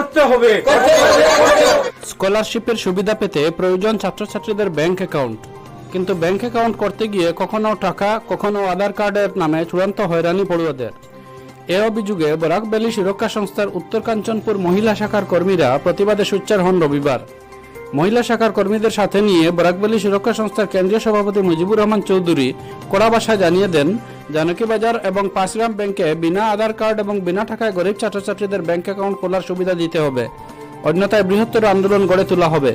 করতে হবে। স্কলারশিপের সুবিধা পেতে প্রয়োজন ছাত্রছাত্রীদের ব্যাংক অ্যাকাউন্ট। কিন্তু ব্যাংক অ্যাকাউন্ট করতে গিয়ে কখনো টাকা কখনো আধার কার্ডের নামে চূড়ান্ত হয়রানি পড়ুয়াদের। এ অভিযোগে বরাক ভ্যালি সুরক্ষা সংস্থার উত্তর কাঞ্চনপুর মহিলা শাখার কর্মীরা প্রতিবাদে সোচ্চার হন রবিবার। মহিলা শাখার কর্মীদের সাথে নিয়ে বরাকভ্যালি সুরক্ষা সংস্থার কেন্দ্রীয় সভাপতি মুজিবুর রহমান চৌধুরী কড়া ভাষায় জানিয়ে দেন জানকী বাজার এবং পাঁচগ্রাম ব্যাংকে বিনা আধার কার্ড এবং বিনা টাকায় গরিব ছাত্রছাত্রীদের ব্যাংক অ্যাকাউন্ট খোলার সুবিধা দিতে হবে। অন্যথায় বৃহত্তর আন্দোলন গড়ে তোলা হবে।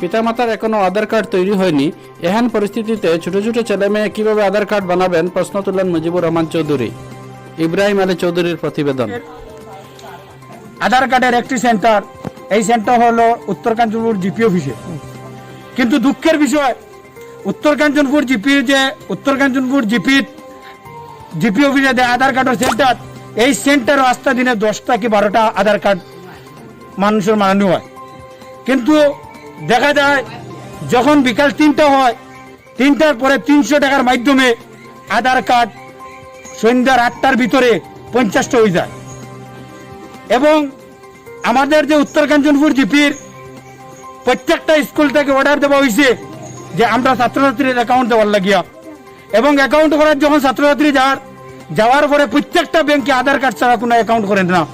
পিতামাতার এখনও আধার কার্ড তৈরি হয়নি। এহেন পরিস্থিতিতে ছোট ছোট ছেলে মেয়ে কীভাবে আধার কার্ড বানাবেন প্রশ্ন তুলেন মুজিবুর রহমান চৌধুরী। ইব্রাহিম আলী চৌধুরীর প্রতিবেদন। আধার কার্ডের একটি সেন্টার, এই সেন্টার হলো উত্তর কাঞ্চনপুর জিপি অফিসে। কিন্তু দুঃখের বিষয়, উত্তর কাঞ্চনপুর জিপি যে, উত্তর কাঞ্চনপুর জিপি জিপি অফিসে যে আধার কার্ডের সেন্টার। এই সেন্টার আস্তা দিনে দশটা কি বারোটা আধার কার্ড মানুষের মানানো হয়। কিন্তু দেখা যায়, যখন বিকাল তিনটা হয়, তিনটার পরে তিনশো টাকার মাধ্যমে আধার কার্ড সন্ধ্যার আটটার ভিতরে পঞ্চাশটা হয়ে যায়। এবং আমাদের যে উত্তর কাঞ্চনপুর জিপির প্রত্যেকটা স্কুল থেকে অর্ডার দেওয়া হয়েছে যে আমরা ছাত্রছাত্রীর অ্যাকাউন্ট দেওয়ার লাগিয়া এবং অ্যাকাউন্ট করার যখন ছাত্রছাত্রী যার, যাওয়ার পরে প্রত্যেকটা ব্যাংকে আধার কার্ড ছাড়া কোনো অ্যাকাউন্ট করেন না।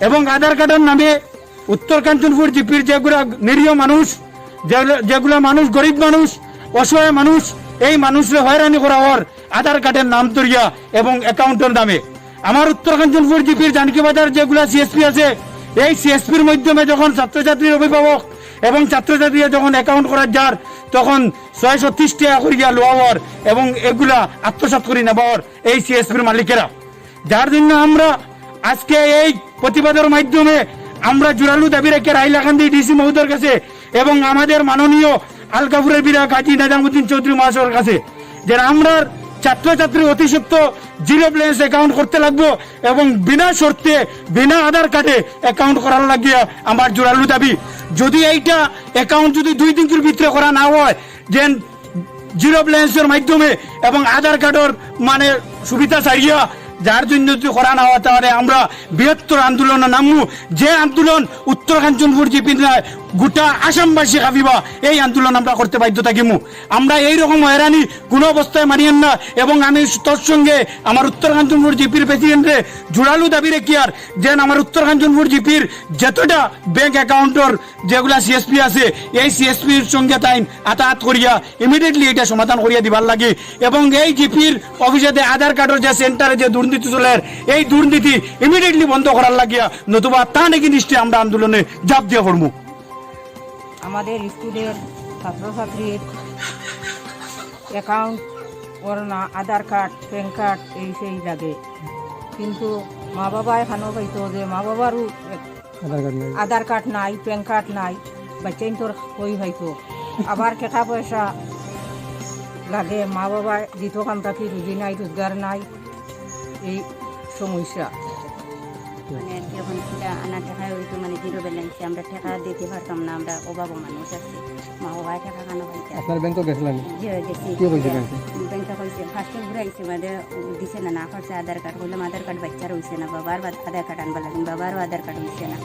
এবং আধার কার্ডের নামে উত্তর কাঞ্চনপুর জিপির যেগুলো নিরীহ মানুষ যেগুলো- মানুষ গরিব মানুষ, অসহায় মানুষ, এই মানুষরে হয়রানি করা হওয়ার আধার কার্ডের নাম তরিয়া এবং অ্যাকাউন্টের নামে। আমার উত্তর কাঞ্চনপুর জিপির জানকি বাজার যেগুলা সিএসপি আছে, এই সিএসপির মাধ্যমে যখন ছাত্রছাত্রীর অভিভাবক এবং ছাত্রছাত্রীরা যখন অ্যাকাউন্ট করার যার, তখন ছয়শো ত্রিশ টাকা করিয়া লোয়ার এবং এগুলা আত্মসাৎ করি নেবার এই সিএসপির মালিকেরা। যার জন্য আমরা আজকে এই প্রতিবাদের মাধ্যমে আমরা জোরালু দাবি রেখে রাইলাকান্দি ডিসি মহোদয়ের কাছে এবং আমাদের মাননীয় আলকাপুরের বিরা কাজী নাজামুদ্দিন চৌধুরী মহাশয়ের কাছে, যে আমরা ছাত্রছাত্রী অতি সত্য জিরো ব্যালেন্স অ্যাকাউন্ট করতে লাগবো এবং বিনা শর্তে, বিনা আধার কার্ডে অ্যাকাউন্ট করার লাগিয়া আমার জোরালু দাবি। যদি এইটা অ্যাকাউন্ট যদি দুই দিনের ভিতরে করা না হয় যে জিরো ব্যালেন্সের মাধ্যমে এবং আধার কার্ডের মানে সুবিধা ছাড়িয়া যার জন্য যদি করা না হয়, তাহলে আমরা বৃহত্তর আন্দোলনে নামু যে আন্দোলন উত্তর কাঞ্চনপুর জিপি গোটা আসামবাসী কাঁপিবা এই আন্দোলন আমরা করতে বাধ্য থাকিমু। আমরা এই রকম হয়রানি কোনো অবস্থায় মানিয়েন না। এবং আমি তোর সঙ্গে আমার উত্তর জিপির প্রেসিডেন্টে জোরালু দাবি রেখি আর যেন আমার উত্তর জিপির যতটা ব্যাংক অ্যাকাউন্টর যেগুলা সিএসপি আছে, এই সিএসপির সঙ্গে তাই আতাহাত করিয়া ইমিডিয়েটলি এটা সমাধান করিয়া দিবার লাগে। এবং এই জিপির অফিসে আধার কার্ডের যে সেন্টারে যে দুর্নীতি চলে এই দুর্নীতি ইমিডিয়েটলি বন্ধ করার লাগিয়া নতুবা তা নাকি নিশ্চয়ই আমরা আন্দোলনে জাপ দিয়ে পড়ব আমাদের স্কুলের ছাত্রছাত্রীর অ্যাকাউন্ট ওর না আধার কার্ড প্যান কার্ড এই সেই লাগে। কিন্তু মা বাবা এখানেও পাইতো যে মা বাবারও আধার কার্ড নাই। প্যান কার্ড নাই বাচ্চাইন তোর কই হয়তো আবার টাকা পয়সা লাগে মা বাবা দিত কাম থাকি রুজি নাই রোজগার নাই এই সমস্যা। মানে যখন সেটা আনা টাকা হইতো মানে জিরো ব্যালেন্সে আমরা টাকা দিতে পারতাম না আমরা অভাব মানুষ আছি মা বাবা টাকা কেন পাইতে আপনার ব্যাংকও গেছিলেন যে গেছি কি বলছে ব্যাংকে? ব্যাংকে কইছে ফার্স্টে ঘুরাইছে মানে দিছে না না করছে আধার কার্ড বললাম আধার কার্ড বাচ্চার হইছে না বাবার বা- আধার কার্ড আনবার লাগেন বাবারও আধার কার্ড হইছে না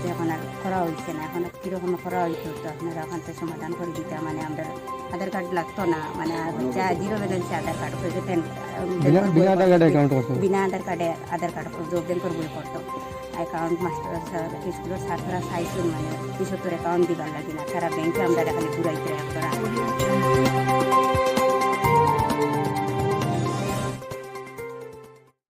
তো এখন আর করা হয়েছে না এখন কীরকম করা হইতো তো আপনারা এখন তো সমাধান করে দিতে মানে আমরা আধার কার্ড লাগতো না মানে যা জিরো ব্যালেন্সে আধার কার্ড হয়েছে বিনা বিনা আধার কার্ডে অ্যাকাউন্ট করতে বিনা আধার কার্ডে আধার কার্ড যোগ ব্যাংকের বই করতো। অ্যাকাউন্ট মাস্টার স্যার স্কুলের ছাত্ররা চাইছিল মানে কিছু তোর অ্যাকাউন্ট দিবার লাগে না তারা ব্যাংকে আমরা খালি ঘুরাইতে একটা